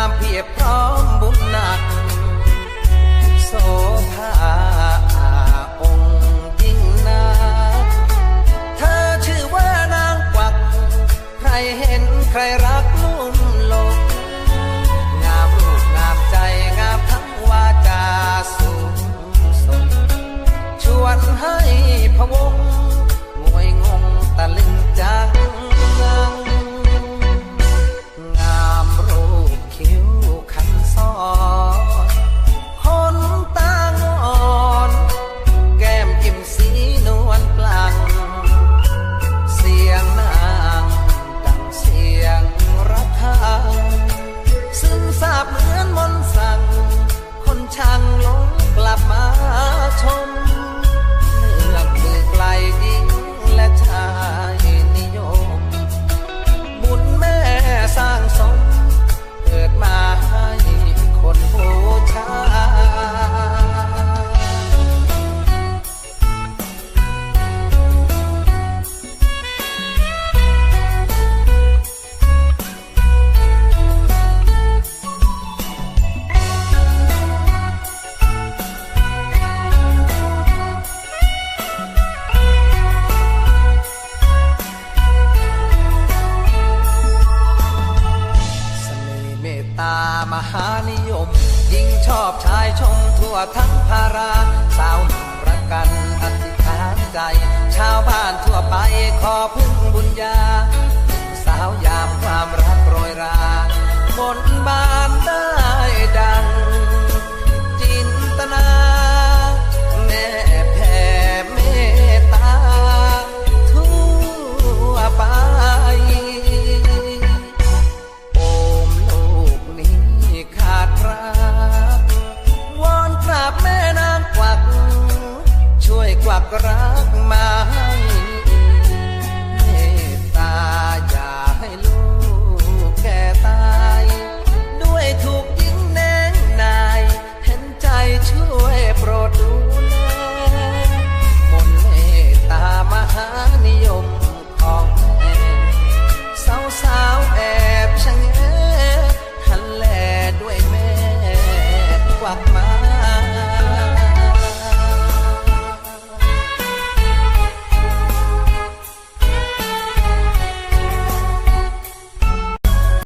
ามเพียบพร้อมบุญหนัก โสภาองค์ยิ่งนาเธอชื่อว่านางกวัก ใครเห็นใครรักนุ่มลงงามรูปงามใจงามทั้งวาจาสูงส่งชวนให้พวงามหานิยม ยิ่งชอบชายชมทั่วทั้งภารา สาวหนุ่มประกันอธิษฐานใจ ชาวบ้านทั่วไปขอพึ่งบุญญา สาวยามความรักโรยราบน